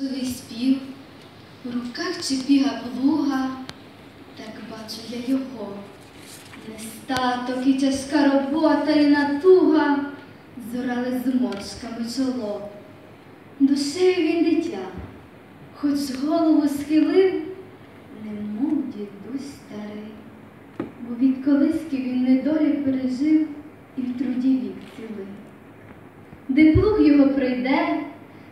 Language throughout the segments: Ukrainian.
Зовий спів, у руках чепіга плуга, так бачу я його. Нестаток і тяжка робота і натуга зорали зморшками чоло. Душею він дитя, хоч голову схилив, немов дідусь старий, бо від колиски він недолі пережив і в труді вік цілий. Де плуг його пройде,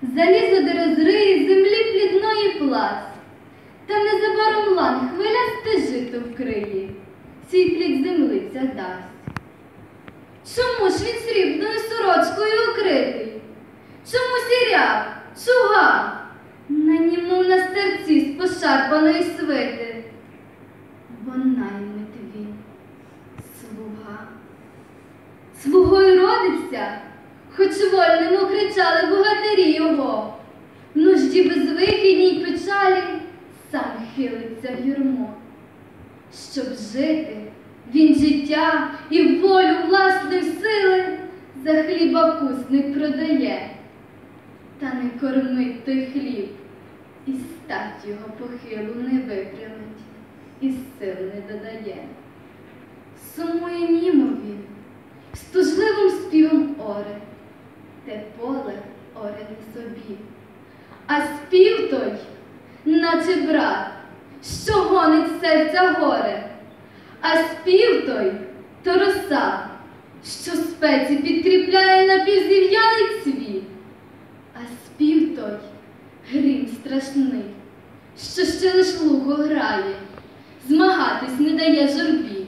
залізо де розриє землі плідної пласт, та незабаром лан хвилясте жито вкриє, свій плід землиця дасть. Чому ж він срібною сорочкою укритий? Чому сіряв, чуга, на ньому на стерці з пошарпаної свити? Бо наймит він, слуга. Слугою родиться, хоч вольному кричали богатирі його. В нужді безвихідній печалі сам хилиться в юрмо. Щоб жити, він життя і волю власної сили за хліба кусник продає, та не кормить той хліб, і стать його похилу не випрямить, і сил не додає. Сумує німо він, з співом оре, те поле орене собі. А спів той, наче брат, що гонить серця горе, а спів той то роса, що спеці підкріпляє напівзів'ялий цвіт, а спів той грім страшний, що ще лиш луго грає, змагатись не дає журбі.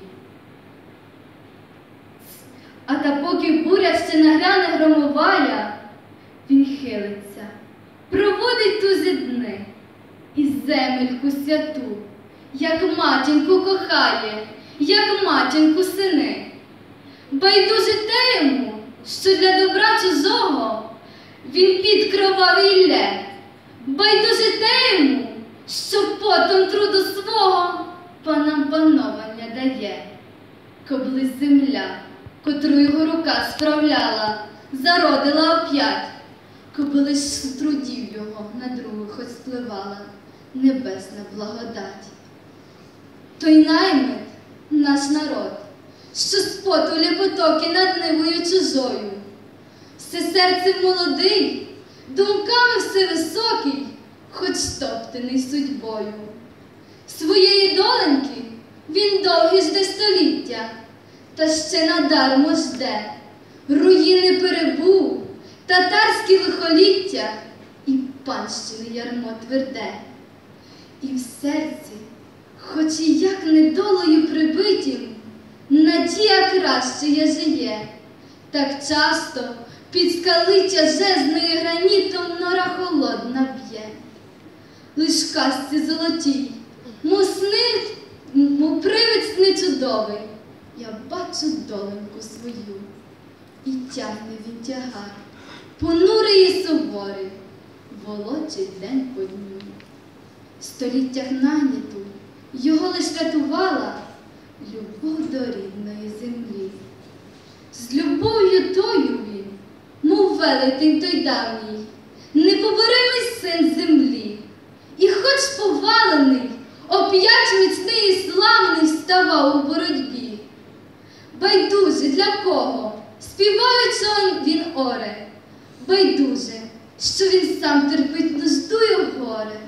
А та поки буря ще нагряне громовая, він хилиться, проводить тузі дни і земельку святу, як матінку кохає, як матінку сини. Байдуже те йому, що для добра чужого він під кровавий лє. Байдуже те йому, що потом труду свого панам пановання дає. Коблись земля, котру його рука справляла, зародила оп'ять, коби з трудів його на других ось спливала небесна благодать. Той наймит наш народ, що спотулі потоки над нивою чужою, все серце молодий, думками все високий, хоч топтаний судьбою. Своєї доленьки він довгі жде століття, та ще надармо жде, руїни перебув, татарські лихоліття і панщини ярмо тверде. І в серці, хоч і як недолою прибитім, надія краща жиє, так часто під скалиття жезною гранітом нора холодна б'є. Лиш в казці золотій, мов привид сни чудовий, я бачу доленьку свою, і тягне він тягар, понурий і суворий, волочить день по дню. В століттях наняту його лиш рятувала любов до рідної землі. З любов'ю тою він, мов велетень той давній, непоборимий син землі, і хоч повалений, оп'ять міцний і славний ставав у боротьбі. Байдуже для кого, співаючи він оре, байдуже, що він сам терпить нужду горе,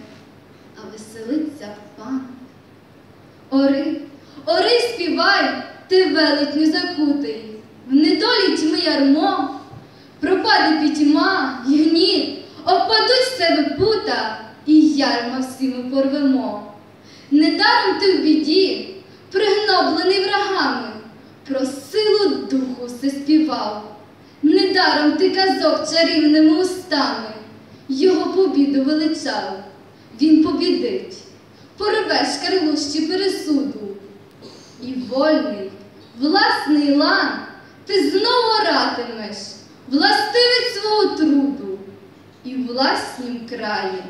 а веселиться пан. Ори, ори співай, ти велетню закутий, в недолі тьми ярмо, пропаде пітьма, й гніт, опадуть з себе пута, і ярма всі порвемо. Недаром ти в біді, пригноблений врагами, все співав. Недаром ти казок чарівними устами, його побіду величав. Він побідить, порве шкарлущі пересуду. І вольний, власний лан ти знову оратимеш, властивець свого труду, і власнім краєм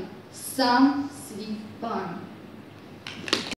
сам свій пан.